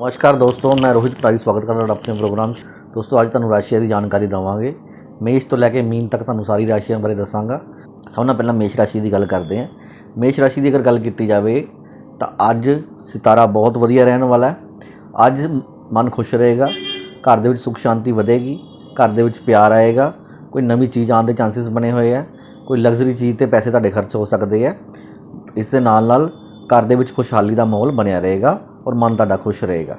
ਨਮਸਕਾਰ ਦੋਸਤੋ, ਮੈਂ ਰੋਹਿਤ ਪਟਾਰੀ, ਸਵਾਗਤ ਕਰਦਾ ਤੁਹਾਡਾ ਆਪਣੇ ਪ੍ਰੋਗਰਾਮ 'ਚ। ਦੋਸਤੋ, ਅੱਜ ਤੁਹਾਨੂੰ ਰਾਸ਼ੀਆਂ ਦੀ ਜਾਣਕਾਰੀ ਦਵਾਂਗੇ। ਮੇਸ਼ ਤੋਂ ਲੈ ਕੇ ਮੀਨ ਤੱਕ ਤੁਹਾਨੂੰ ਸਾਰੀ ਰਾਸ਼ੀਆਂ ਬਾਰੇ ਦੱਸਾਂਗਾ। ਸਭ ਤੋਂ ਪਹਿਲਾਂ ਮੇਸ਼ ਰਾਸ਼ੀ ਦੀ ਗੱਲ ਕਰਦੇ ਹਾਂ। ਮੇਸ਼ ਰਾਸ਼ੀ ਦੀ ਅਗਰ ਗੱਲ ਕੀਤੀ ਜਾਵੇ, ਤਾਂ ਅੱਜ ਸਿਤਾਰਾ ਬਹੁਤ ਵਧੀਆ ਰਹਿਣ ਵਾਲਾ ਹੈ। ਅੱਜ ਮਨ ਖੁਸ਼ ਰਹੇਗਾ, ਘਰ ਦੇ ਵਿੱਚ ਸੁੱਖ ਸ਼ਾਂਤੀ ਵਧੇਗੀ, ਘਰ ਦੇ ਵਿੱਚ ਪਿਆਰ ਆਏਗਾ, ਕੋਈ ਨਵੀਂ ਚੀਜ਼ ਆਉਣ ਦੇ ਚਾਂਸਸ ਬਣੇ ਹੋਏ ਆ ਕੋਈ ਲਗਜ਼ਰੀ ਚੀਜ਼ ਤੇ ਪੈਸੇ ਤੁਹਾਡੇ ਖਰਚ ਹੋ ਸਕਦੇ ਆ ਇਸ ਦੇ ਨਾਲ ਨਾਲ ਘਰ ਦੇ ਵਿੱਚ ਖੁਸ਼ਹਾਲੀ ਦਾ ਮਾਹੌਲ ਬਣਿਆ ਰਹੇਗਾ। ਔਰ ਮਨ ਤੁਹਾਡਾ ਖੁਸ਼ ਰਹੇਗਾ।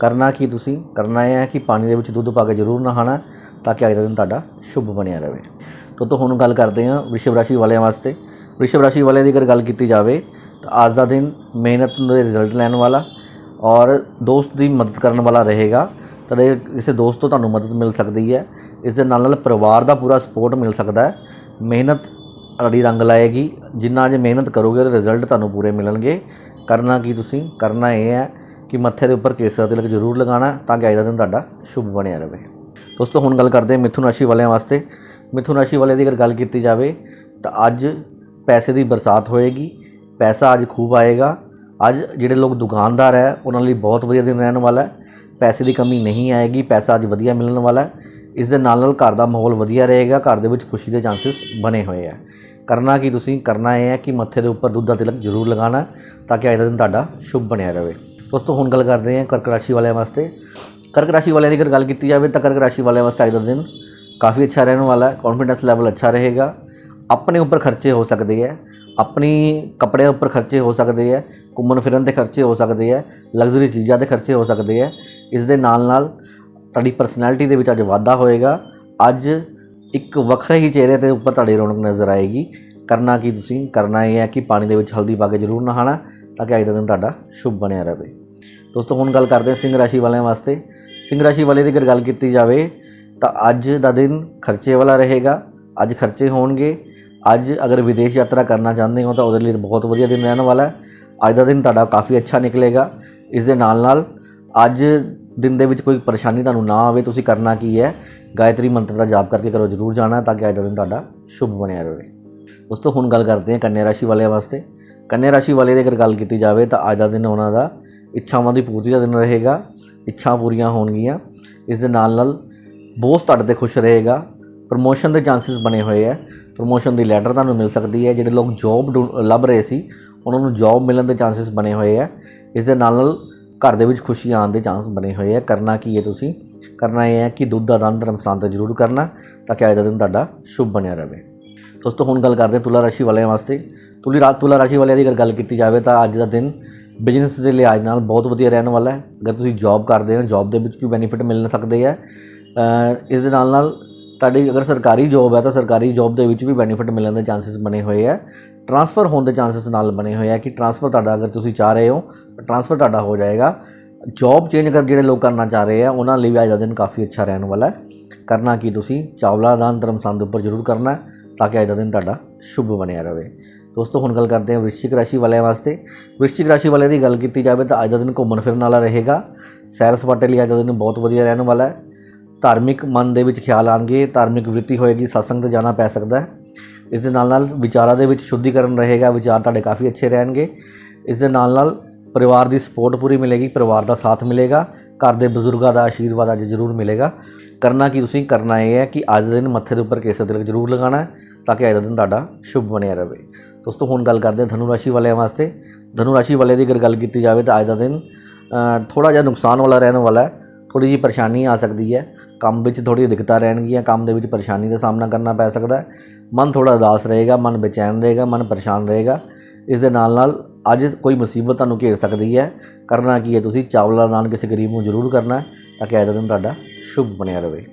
ਕਰਨਾ ਕੀ ਤੁਸੀਂ? ਕਰਨਾ ਇਹ ਹੈ ਕਿ ਪਾਣੀ ਦੇ ਵਿੱਚ ਦੁੱਧ ਪਾ ਕੇ ਜ਼ਰੂਰ ਨਹਾਣਾ ਤਾਂ ਕਿ ਅੱਜ ਦਾ ਦਿਨ ਤੁਹਾਡਾ ਸ਼ੁਭ ਬਣਿਆ ਰਹੇ। ਤੋ ਤੋਂ ਹੁਣ ਗੱਲ ਕਰਦੇ ਹਾਂ ਵਿਸ਼ਵ ਰਾਸ਼ੀ ਵਾਲਿਆਂ ਵਾਸਤੇ। ਵਿਸ਼ਵ ਰਾਸ਼ੀ ਵਾਲਿਆਂ ਦੀ ਅਗਰ ਗੱਲ ਕੀਤੀ ਜਾਵੇ ਤਾਂ ਅੱਜ ਦਾ ਦਿਨ ਮਿਹਨਤ ਦੇ ਰਿਜ਼ਲਟ ਲੈਣ ਵਾਲਾ ਔਰ ਦੋਸਤ ਦੀ ਮਦਦ ਕਰਨ ਵਾਲਾ ਰਹੇਗਾ। ਤੁਹਾਡੇ ਕਿਸੇ ਦੋਸਤ ਤੋਂ ਤੁਹਾਨੂੰ ਮਦਦ ਮਿਲ ਸਕਦੀ ਹੈ। ਇਸ ਦੇ ਨਾਲ ਨਾਲ ਪਰਿਵਾਰ ਦਾ ਪੂਰਾ ਸਪੋਰਟ ਮਿਲ ਸਕਦਾ ਹੈ। ਮਿਹਨਤ ਤੁਹਾਡੀ ਰੰਗ ਲਾਏਗੀ। ਜਿੰਨਾ ਜੇ ਮਿਹਨਤ ਕਰੋਗੇ ਉਹਦੇ ਰਿਜ਼ਲਟ ਤੁਹਾਨੂੰ ਪੂਰੇ ਮਿਲਣਗੇ। ਕਰਨਾ ਕੀ ਤੁਸੀਂ? ਕਰਨਾ ਇਹ ਹੈ ਕਿ ਮੱਥੇ ਦੇ ਉੱਪਰ ਕੇਸਰ ਤਿਲਕ ਜ਼ਰੂਰ ਲਗਾਉਣਾ ਤਾਂ ਕਿ ਅੱਜ ਦਾ ਦਿਨ ਤੁਹਾਡਾ ਸ਼ੁਭ ਬਣਿਆ ਰਹੇ। ਦੋਸਤੋ, ਹੁਣ ਗੱਲ ਕਰਦੇ ਹਾਂ ਮਿਥੁਨ ਰਾਸ਼ੀ ਵਾਲਿਆਂ ਵਾਸਤੇ। ਮਿਥੁਨ ਰਾਸ਼ੀ ਵਾਲਿਆਂ ਦੀ ਅਗਰ ਗੱਲ ਕੀਤੀ ਜਾਵੇ ਤਾਂ ਅੱਜ ਪੈਸੇ ਦੀ ਬਰਸਾਤ ਹੋਏਗੀ, ਪੈਸਾ ਅੱਜ ਖੂਬ ਆਏਗਾ। ਅੱਜ ਜਿਹੜੇ ਲੋਕ ਦੁਕਾਨਦਾਰ ਹੈ, ਉਹਨਾਂ ਲਈ ਬਹੁਤ ਵਧੀਆ ਦਿਨ ਰਹਿਣ ਵਾਲਾ ਹੈ। ਪੈਸੇ ਦੀ ਕਮੀ ਨਹੀਂ ਆਏਗੀ, ਪੈਸਾ ਅੱਜ ਵਧੀਆ ਮਿਲਣ ਵਾਲਾ ਹੈ। ਇਸ ਦੇ ਨਾਲ ਨਾਲ ਘਰ ਦਾ ਮਾਹੌਲ ਵਧੀਆ ਰਹੇਗਾ, ਘਰ ਦੇ ਵਿੱਚ ਖੁਸ਼ੀ ਦੇ ਚਾਂਸਸ ਬਣੇ ਹੋਏ ਆ ਕਰਨਾ ਕੀ ਤੁਸੀਂ? ਕਰਨਾ ਇਹ ਹੈ ਕਿ ਮੱਥੇ ਦੇ ਉੱਪਰ ਦੁੱਧ ਦਾ ਤਿਲਕ ਜ਼ਰੂਰ ਲਗਾਉਣਾ ਤਾਂ ਕਿ ਅੱਜ ਦਾ ਦਿਨ ਤੁਹਾਡਾ ਸ਼ੁਭ ਬਣਿਆ ਰਹੇ। ਦੋਸਤੋ ਹੁਣ ਗੱਲ ਕਰਦੇ ਹਾਂ ਕਰਕ ਰਾਸ਼ੀ ਵਾਲਿਆਂ ਵਾਸਤੇ। ਕਰਕ ਰਾਸ਼ੀ ਵਾਲਿਆਂ ਦੀ ਅਗਰ ਗੱਲ ਕੀਤੀ ਜਾਵੇ ਤਾਂ ਕਰਕ ਰਾਸ਼ੀ ਵਾਲਿਆਂ ਵਾਸਤੇ ਅੱਜ ਦਾ ਦਿਨ ਕਾਫੀ ਅੱਛਾ ਰਹਿਣ ਵਾਲਾ ਹੈ ਕੌਨਫੀਡੈਂਸ ਲੈਵਲ ਅੱਛਾ ਰਹੇਗਾ। ਆਪਣੇ ਉੱਪਰ ਖਰਚੇ ਹੋ ਸਕਦੇ ਹੈ, ਆਪਣੀ ਕੱਪੜਿਆਂ ਉੱਪਰ ਖਰਚੇ ਹੋ ਸਕਦੇ ਹੈ, ਘੁੰਮਣ ਫਿਰਨ ਦੇ ਖਰਚੇ ਹੋ ਸਕਦੇ ਹੈ ਲਗਜ਼ਰੀ ਚੀਜ਼ਾਂ ਦੇ ਖਰਚੇ ਹੋ ਸਕਦੇ ਹੈ। ਇਸ ਦੇ ਨਾਲ ਨਾਲ ਤੁਹਾਡੀ ਪਰਸਨੈਲਿਟੀ ਦੇ ਵਿੱਚ ਅੱਜ ਵਾਧਾ ਹੋਏਗਾ। ਅੱਜ ਇੱਕ ਵੱਖਰੇ ਹੀ ਚਿਹਰੇ ਦੇ ਉੱਪਰ ਤੁਹਾਡੀ ਰੌਣਕ ਨਜ਼ਰ ਆਏਗੀ। ਕਰਨਾ ਕੀ ਤੁਸੀਂ? ਕਰਨਾ ਇਹ ਹੈ ਕਿ ਪਾਣੀ ਦੇ ਵਿੱਚ ਹਲਦੀ ਪਾ ਕੇ ਜ਼ਰੂਰ ਨਹਾਣਾ ਤਾਂ ਕਿ ਅੱਜ ਦਾ ਦਿਨ ਤੁਹਾਡਾ ਸ਼ੁਭ ਬਣਿਆ ਰਹੇ। ਦੋਸਤੋ, ਹੁਣ ਗੱਲ ਕਰਦੇ ਹਾਂ ਸਿੰਘ ਰਾਸ਼ੀ ਵਾਲਿਆਂ ਵਾਸਤੇ। ਸਿੰਘ ਰਾਸ਼ੀ ਵਾਲੇ ਦੀ ਅਗਰ ਗੱਲ ਕੀਤੀ ਜਾਵੇ ਤਾਂ ਅੱਜ ਦਾ ਦਿਨ ਖਰਚੇ ਵਾਲਾ ਰਹੇਗਾ। ਅੱਜ ਖਰਚੇ ਹੋਣਗੇ। ਅੱਜ ਅਗਰ ਵਿਦੇਸ਼ ਯਾਤਰਾ ਕਰਨਾ ਚਾਹੁੰਦੇ ਹੋ ਤਾਂ ਉਹਦੇ ਲਈ ਬਹੁਤ ਵਧੀਆ ਦਿਨ ਰਹਿਣ ਵਾਲਾ ਹੈ। ਅੱਜ ਦਾ ਦਿਨ ਤੁਹਾਡਾ ਕਾਫੀ ਅੱਛਾ ਨਿਕਲੇਗਾ। ਇਸ ਦੇ ਨਾਲ ਨਾਲ ਅੱਜ ਦਿਨ ਦੇ ਵਿੱਚ ਕੋਈ ਪਰੇਸ਼ਾਨੀ ਤੁਹਾਨੂੰ ਨਾ ਆਵੇ, ਤੁਸੀਂ ਕਰਨਾ ਕੀ ਹੈ? ਗਾਇਤਰੀ ਮੰਤਰ ਦਾ ਜਾਪ ਕਰਕੇ ਕਰੋ ਜ਼ਰੂਰ ਜਾਣਾ ਤਾਂ ਕਿ ਅੱਜ ਦਾ ਦਿਨ ਤੁਹਾਡਾ ਸ਼ੁਭ ਬਣਿਆ ਰਹੇ। ਉਸ ਤੋਂ ਹੁਣ ਗੱਲ ਕਰਦੇ ਹਾਂ ਕੰਨਿਆ ਰਾਸ਼ੀ ਵਾਲਿਆਂ ਵਾਸਤੇ। ਕੰਨਿਆ ਰਾਸ਼ੀ ਵਾਲੇ ਦੀ ਅਗਰ ਗੱਲ ਕੀਤੀ ਜਾਵੇ ਤਾਂ ਅੱਜ ਦਾ ਦਿਨ ਉਹਨਾਂ ਦਾ ਇੱਛਾਵਾਂ ਦੀ ਪੂਰਤੀ ਦਾ ਦਿਨ ਰਹੇਗਾ ਇੱਛਾ ਪੂਰੀਆਂ ਹੋਣਗੀਆਂ। ਇਸ ਦੇ ਨਾਲ ਨਾਲ ਬੋਸ ਤੁਹਾਡੇ ਤੇ ਖੁਸ਼ ਰਹੇਗਾ ਪ੍ਰਮੋਸ਼ਨ ਦੇ ਚਾਂਸਸ ਬਣੇ ਹੋਏ ਹੈ ਪ੍ਰਮੋਸ਼ਨ ਦੀ ਲੈਟਰ ਤੁਹਾਨੂੰ ਮਿਲ ਸਕਦੀ ਹੈ। ਜਿਹੜੇ ਲੋਕ ਜੌਬ ਲੱਭ ਰਹੇ ਸੀ, ਉਹਨਾਂ ਨੂੰ ਜੌਬ ਮਿਲਣ ਦੇ ਚਾਂਸਸ ਬਣੇ ਹੋਏ ਹੈ ਇਸ ਦੇ ਨਾਲ ਨਾਲ ਘਰ ਦੇ ਵਿੱਚ ਖੁਸ਼ੀ ਆਉਣ ਦੇ ਚਾਂਸ ਬਣੇ ਹੋਏ ਹੈ ਕਰਨਾ ਕੀ ਹੈ ਤੁਸੀਂ? ਕਰਨਾ ਇਹ ਹੈ ਕਿ ਦੁੱਧ ਦਾ ਦਾਨ ਧਰਮ ਸਥਾਨ ਤੇ ਜ਼ਰੂਰ ਕਰਨਾ ਤਾਂ ਕਿ ਅੱਜ ਦਾ ਦਿਨ ਤੁਹਾਡਾ ਸ਼ੁਭ ਬਣਿਆ ਰਹੇ। ਦੋਸਤੋ, ਹੁਣ ਗੱਲ ਕਰਦੇ ਹਾਂ ਤੁਲਾ ਰਾਸ਼ੀ ਵਾਲਿਆਂ ਵਾਸਤੇ। ਤੁਲੀ ਰਾਤ ਤੁਲਾ ਰਾਸ਼ੀ ਵਾਲਿਆਂ ਦੀ ਅਗਰ ਗੱਲ ਕੀਤੀ ਜਾਵੇ ਤਾਂ ਅੱਜ ਦਾ ਦਿਨ ਬਿਜ਼ਨਸ ਦੇ ਲਿਹਾਜ਼ ਨਾਲ ਬਹੁਤ ਵਧੀਆ ਰਹਿਣ ਵਾਲਾ ਹੈ। ਅਗਰ ਤੁਸੀਂ ਜੌਬ ਕਰਦੇ ਹੋ ਜੌਬ ਦੇ ਵਿੱਚ ਵੀ ਬੈਨੀਫਿਟ ਮਿਲ ਸਕਦੇ ਹੈ। ਇਸ ਦੇ ਨਾਲ ਨਾਲ ਤੁਹਾਡੀ ਅਗਰ ਸਰਕਾਰੀ ਜੌਬ ਹੈ ਤਾਂ ਸਰਕਾਰੀ ਜੌਬ ਦੇ ਵਿੱਚ ਵੀ ਬੈਨੀਫਿਟ ਮਿਲਣ ਦੇ ਚਾਂਸਸ ਬਣੇ ਹੋਏ ਹੈ। ਟਰਾਂਸਫਰ ਹੋਣ ਦੇ ਚਾਂਸਸ ਨਾਲ ਬਣੇ ਹੋਏ ਹੈ ਕਿ ਟਰਾਂਸਫਰ ਤੁਹਾਡਾ ਅਗਰ ਤੁਸੀਂ ਚਾਹ ਰਹੇ ਹੋ ਟਰਾਂਸਫਰ ਤੁਹਾਡਾ ਹੋ ਜਾਏਗਾ। ਜੌਬ ਚੇਂਜ ਕਰ ਜਿਹੜੇ ਲੋਕ ਕਰਨਾ ਚਾਹ ਰਹੇ ਆ, ਉਹਨਾਂ ਲਈ ਵੀ ਅੱਜ ਦਾ ਦਿਨ ਕਾਫੀ ਅੱਛਾ ਰਹਿਣ ਵਾਲਾ ਹੈ। ਕਰਨਾ ਕੀ ਤੁਸੀਂ? ਚਾਵਲਾ ਦਾਨ ਧਰਮ ਸੰਦ ਉੱਪਰ ਜ਼ਰੂਰ ਕਰਨਾ ਹੈ, ਤਾਂ ਕਿ ਅੱਜ ਦਾ ਦਿਨ ਤੁਹਾਡਾ ਸ਼ੁਭ ਬਣਿਆ ਰਹੇ। ਦੋਸਤੋ, ਹੁਣ ਗੱਲ ਕਰਦੇ ਹਾਂ ਵ੍ਰਿਸ਼ਚਿਕ ਰਾਸ਼ੀ ਵਾਲਿਆਂ ਵਾਸਤੇ। ਵ੍ਰਿਸ਼ਚਿਕ ਰਾਸ਼ੀ ਵਾਲਿਆਂ ਦੀ ਗੱਲ ਕੀਤੀ ਜਾਵੇ ਤਾਂ ਅੱਜ ਦਾ ਦਿਨ ਘੁੰਮਣ ਫਿਰਨ ਵਾਲਾ ਰਹੇਗਾ। ਸੈਰ ਸਪਾਟੇ ਲਈ ਅੱਜ ਦਾ ਦਿਨ ਬਹੁਤ ਵਧੀਆ ਰਹਿਣ ਵਾਲਾ ਹੈ। ਧਾਰਮਿਕ ਮਨ ਦੇ ਵਿੱਚ ਖਿਆਲ ਆਣਗੇ ਧਾਰਮਿਕ ਵ੍ਰਿਤੀ ਹੋਏਗੀ, satsang ਤੇ ਜਾਣਾ ਪੈ ਸਕਦਾ ਹੈ। ਇਸ ਦੇ ਨਾਲ ਨਾਲ ਵਿਚਾਰਾਂ ਦੇ ਵਿੱਚ ਸ਼ੁੱਧੀਕਰਨ ਰਹੇਗਾ, ਵਿਚਾਰ ਤੁਹਾਡੇ ਕਾਫੀ ਅੱਛੇ ਰਹਿਣਗੇ। ਇਸ ਦੇ ਨਾਲ ਨਾਲ ਪਰਿਵਾਰ ਦੀ ਸਪੋਰਟ ਪੂਰੀ ਮਿਲੇਗੀ, ਪਰਿਵਾਰ ਦਾ ਸਾਥ ਮਿਲੇਗਾ, ਘਰ ਦੇ ਬਜ਼ੁਰਗਾਂ ਦਾ ਆਸ਼ੀਰਵਾਦ ਅੱਜ ਜ਼ਰੂਰ ਮਿਲੇਗਾ। ਕਰਨਾ ਕੀ ਤੁਸੀਂ, ਕਰਨਾ ਇਹ ਹੈ ਕਿ ਅੱਜ ਦੇ ਦਿਨ ਮੱਥੇ ਦੇ ਉੱਪਰ ਕੇਸਰ ਤਿਲਕ ਜ਼ਰੂਰ ਲਗਾਉਣਾ ਤਾਂ ਕਿ ਅੱਜ ਦਾ ਦਿਨ ਤੁਹਾਡਾ ਸ਼ੁਭ ਬਣਿਆ ਰਹੇ। ਦੋਸਤੋ, ਹੁਣ ਗੱਲ ਕਰਦੇ ਹਾਂ ਧਨੂ ਰਾਸ਼ੀ ਵਾਲਿਆਂ ਵਾਸਤੇ। ਧਨੂ ਰਾਸ਼ੀ ਵਾਲੇ ਦੀ ਅਗਰ ਗੱਲ ਕੀਤੀ ਜਾਵੇ ਤਾਂ ਅੱਜ ਦਾ ਦਿਨ ਥੋੜਾ ਜਿਹਾ ਨੁਕਸਾਨ ਵਾਲਾ ਰਹਿਣ ਵਾਲਾ ਹੈ ਥੋੜੀ ਜਿਹੀ ਪਰੇਸ਼ਾਨੀ ਆ ਸਕਦੀ ਹੈ। ਕੰਮ ਵਿੱਚ ਥੋੜੀ ਦਿੱਕਤਾਂ ਰਹਿਣਗੀਆਂ, ਕੰਮ ਦੇ ਵਿੱਚ ਪਰੇਸ਼ਾਨੀ ਦਾ ਸਾਹਮਣਾ ਕਰਨਾ ਪੈ ਸਕਦਾ ਹੈ। ਮਨ ਥੋੜਾ ਉਦਾਸ ਰਹੇਗਾ, ਮਨ ਬੇਚੈਨ ਰਹੇਗਾ, ਮਨ ਪਰੇਸ਼ਾਨ ਰਹੇਗਾ। ਇਸ ਦੇ ਨਾਲ ਨਾਲ ਅੱਜ ਕੋਈ ਮੁਸੀਬਤ ਤੁਹਾਨੂੰ ਘੇਰ ਸਕਦੀ ਹੈ। ਕਰਨਾ ਕੀ ਹੈ ਤੁਸੀਂ? ਚਾਵਲਾ ਦਾਨ ਕਿਸੇ ਗਰੀਬ ਨੂੰ ਜ਼ਰੂਰ ਕਰਨਾ ਤਾਂ ਕਿ ਅੱਜ ਦਾ ਦਿਨ ਤੁਹਾਡਾ ਸ਼ੁਭ ਬਣਿਆ ਰਹੇ।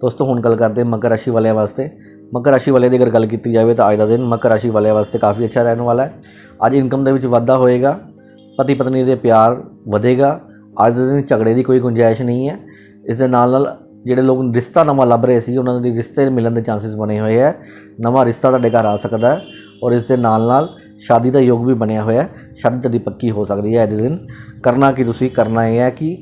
ਦੋਸਤੋ, ਹੁਣ ਗੱਲ ਕਰਦੇ ਮਕਰ ਰਾਸ਼ੀ ਵਾਲਿਆਂ ਵਾਸਤੇ। ਮਕਰ ਰਾਸ਼ੀ ਵਾਲਿਆਂ ਦੀ ਅਗਰ ਗੱਲ ਕੀਤੀ ਜਾਵੇ ਤਾਂ ਅੱਜ ਦਾ ਦਿਨ ਮਕਰ ਰਾਸ਼ੀ ਵਾਲਿਆਂ ਵਾਸਤੇ ਕਾਫੀ ਅੱਛਾ ਰਹਿਣ ਵਾਲਾ ਹੈ। ਅੱਜ ਇਨਕਮ ਦੇ ਵਿੱਚ ਵਾਧਾ ਹੋਏਗਾ ਪਤੀ ਪਤਨੀ ਦੇ ਪਿਆਰ ਵਧੇਗਾ। ਅੱਜ ਦੇ ਦਿਨ ਝਗੜੇ ਦੀ ਕੋਈ ਗੁੰਜਾਇਸ਼ ਨਹੀਂ ਹੈ। ਇਸ ਦੇ ਨਾਲ ਨਾਲ ਜਿਹੜੇ ਲੋਕ ਰਿਸ਼ਤਾ ਨਵਾਂ ਲੱਭ ਰਹੇ ਸੀ, ਉਹਨਾਂ ਦੇ ਰਿਸ਼ਤੇ ਮਿਲਣ ਦੇ ਚਾਂਸਸ ਬਣੇ ਹੋਏ ਹੈ। ਨਵਾਂ ਰਿਸ਼ਤਾ ਤੁਹਾਡੇ ਘਰ ਆ ਸਕਦਾ ਹੈ ਔਰ ਇਸ ਦੇ ਨਾਲ ਨਾਲ ਸ਼ਾਦੀ ਦਾ ਯੋਗ ਵੀ ਬਣਿਆ ਹੋਇਆ ਹੈ। ਸ਼ਾਦੀ ਤੁਹਾਡੀ ਪੱਕੀ ਹੋ ਸਕਦੀ ਹੈ ਅੱਜ ਦੇ ਦਿਨ। ਕਰਨਾ ਕੀ ਤੁਸੀਂ? ਕਰਨਾ ਇਹ ਹੈ ਕਿ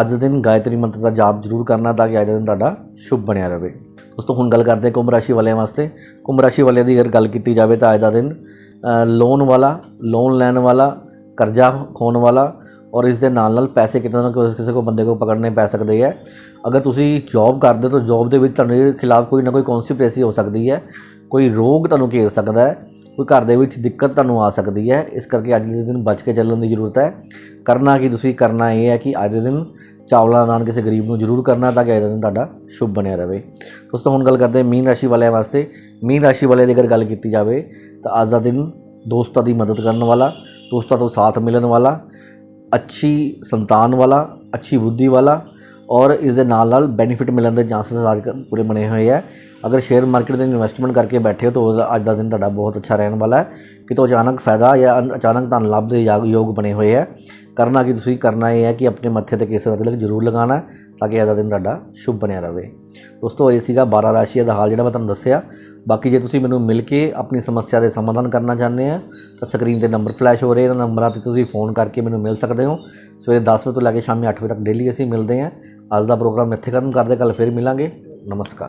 ਅੱਜ ਦੇ ਦਿਨ ਗਾਇਤਰੀ ਮੰਤਰ ਦਾ ਜਾਪ ਜ਼ਰੂਰ ਕਰਨਾ ਤਾਂ ਕਿ ਅੱਜ ਦਾ ਦਿਨ ਤੁਹਾਡਾ ਸ਼ੁਭ ਬਣਿਆ ਰਹੇ। ਦੋਸਤੋ, ਹੁਣ ਗੱਲ ਕਰਦੇ ਹਾਂ ਕੁੰਭ ਰਾਸ਼ੀ ਵਾਲਿਆਂ ਵਾਸਤੇ। ਕੁੰਭ ਰਾਸ਼ੀ ਵਾਲਿਆਂ ਦੀ ਅਗਰ ਗੱਲ ਕੀਤੀ ਜਾਵੇ ਤਾਂ ਅੱਜ ਦਾ ਦਿਨ ਲੋਨ ਵਾਲਾ, ਲੋਨ ਲੈਣ ਵਾਲਾ, ਕਰਜ਼ਾ ਖੋਣ ਵਾਲਾ ਔਰ ਇਸ ਦੇ ਨਾਲ ਨਾਲ ਪੈਸੇ ਕਿਤੇ ਨਾ ਕਿਸੇ ਕਿਸੇ ਕੋ ਬੰਦੇ ਕੋ ਪਕੜਨੇ ਪੈ ਸਕਦੇ ਹੈ। ਅਗਰ ਤੁਸੀਂ ਜੌਬ ਕਰਦੇ ਹੋ ਤਾਂ ਜੌਬ ਦੇ ਵਿੱਚ ਤੁਹਾਡੇ ਖਿਲਾਫ ਕੋਈ ਨਾ ਕੋਈ ਕੌਨਸੀਕੁਐਂਸੀ ਹੋ ਸਕਦੀ ਹੈ। ਕੋਈ ਰੋਗ ਤੁਹਾਨੂੰ ਘੇਰ ਸਕਦਾ ਹੈ। ਕੋਈ ਘਰ ਦੇ ਵਿੱਚ ਦਿੱਕਤ ਤੁਹਾਨੂੰ ਆ ਸਕਦੀ ਹੈ। ਇਸ ਕਰਕੇ ਅੱਜ ਦੇ ਦਿਨ ਬਚ ਕੇ ਚੱਲਣ ਦੀ ਜ਼ਰੂਰਤ ਹੈ। ਕਰਨਾ ਕੀ ਤੁਸੀਂ ਕਰਨਾ ਇਹ ਹੈ ਕਿ ਅੱਜ ਦੇ ਦਿਨ ਚਾਵਲਾਂ ਦਾ ਦਾਨ ਕਿਸੇ ਗਰੀਬ ਨੂੰ ਜ਼ਰੂਰ ਕਰਨਾ ਤਾਂ ਕਿ ਅੱਜ ਦਾ ਦਿਨ ਤੁਹਾਡਾ ਸ਼ੁਭ ਬਣਿਆ ਰਹੇ। ਦੋਸਤੋ, ਹੁਣ ਗੱਲ ਕਰਦੇ ਮੀਨ ਰਾਸ਼ੀ ਵਾਲਿਆਂ ਵਾਸਤੇ। ਮੀਨ ਰਾਸ਼ੀ ਵਾਲੇ ਦੀ ਅਗਰ ਗੱਲ ਕੀਤੀ ਜਾਵੇ ਤਾਂ ਅੱਜ ਦਾ ਦਿਨ ਦੋਸਤਾਂ ਦੀ ਮਦਦ ਕਰਨ ਵਾਲਾ, ਦੋਸਤਾਂ ਤੋਂ ਸਾਥ ਮਿਲਣ ਵਾਲਾ, ਅੱਛੀ ਸੰਤਾਨ ਵਾਲਾ, ਅੱਛੀ ਬੁੱਧੀ ਵਾਲਾ ਔਰ ਇਸ ਦੇ ਨਾਲ ਨਾਲ ਬੈਨੀਫਿਟ ਮਿਲਣ ਦੇ ਚਾਂਸਸ ਅੱਜ ਕੱਲ੍ਹ ਪੂਰੇ ਬਣੇ ਹੋਏ ਹੈ। ਅਗਰ ਸ਼ੇਅਰ ਮਾਰਕੀਟ ਦੇ ਇਨਵੈਸਟਮੈਂਟ ਕਰਕੇ ਬੈਠੇ ਹੋ ਤਾਂ ਉਹਦਾ ਅੱਜ ਦਾ ਦਿਨ ਤੁਹਾਡਾ ਬਹੁਤ ਅੱਛਾ ਰਹਿਣ ਵਾਲਾ ਹੈ। ਕਿਤੋਂ ਅਚਾਨਕ ਫਾਇਦਾ ਜਾਂ ਅਨ- ਅਚਾਨਕ ਧਨ ਲਾਭ ਦੇ ਯਾਗ- ਯੋਗ ਬਣੇ ਹੋਏ ਹੈ। ਕਰਨਾ ਕੀ ਤੁਸੀਂ, ਕਰਨਾ ਇਹ ਹੈ ਕਿ ਆਪਣੇ ਮੱਥੇ ਤੇ ਕੇਸਰ ਦਾ ਤਿਲਕ ਜ਼ਰੂਰ ਲਗਾਉਣਾ ਤਾਂ ਕਿ ਅੱਜ ਦਾ ਦਿਨ ਤੁਹਾਡਾ ਸ਼ੁਭ ਬਣਿਆ ਰਹੇ। ਦੋਸਤੋ, ਇਹ ਸੀਗਾ 12 ਰਾਸ਼ੀਆਂ ਦਾ ਹਾਲ ਜਿਹੜਾ ਮੈਂ ਤੁਹਾਨੂੰ ਦੱਸਿਆ। ਬਾਕੀ ਜੇ ਤੁਸੀਂ ਮੈਨੂੰ ਮਿਲ ਕੇ ਆਪਣੀ ਸਮੱਸਿਆ ਦੇ ਸਮਾਧਾਨ ਕਰਨਾ ਚਾਹੁੰਦੇ ਆ ਤਾਂ ਸਕਰੀਨ ਤੇ ਨੰਬਰ ਫਲੈਸ਼ ਹੋ ਰਹੇ ਇਹਨਾਂ ਨੰਬਰਾਂ ਤੇ ਤੁਸੀਂ ਫੋਨ ਕਰਕੇ ਮੈਨੂੰ ਮਿਲ ਸਕਦੇ ਹੋ। ਸਵੇਰੇ 10 ਵਜੇ ਤੋਂ ਲੈ ਕੇ ਸ਼ਾਮੀ 8 ਵਜੇ ਤੱਕ ਡੇਲੀ ਅਸੀਂ ਮਿਲਦੇ ਹਾਂ। ਅੱਜ ਦਾ ਪ੍ਰੋਗਰਾਮ ਇੱਥੇ ਖਤਮ ਕਰਦੇ ਕੱਲ ਫਿਰ ਮਿਲਾਂਗੇ। ਨਮਸਕਾਰ।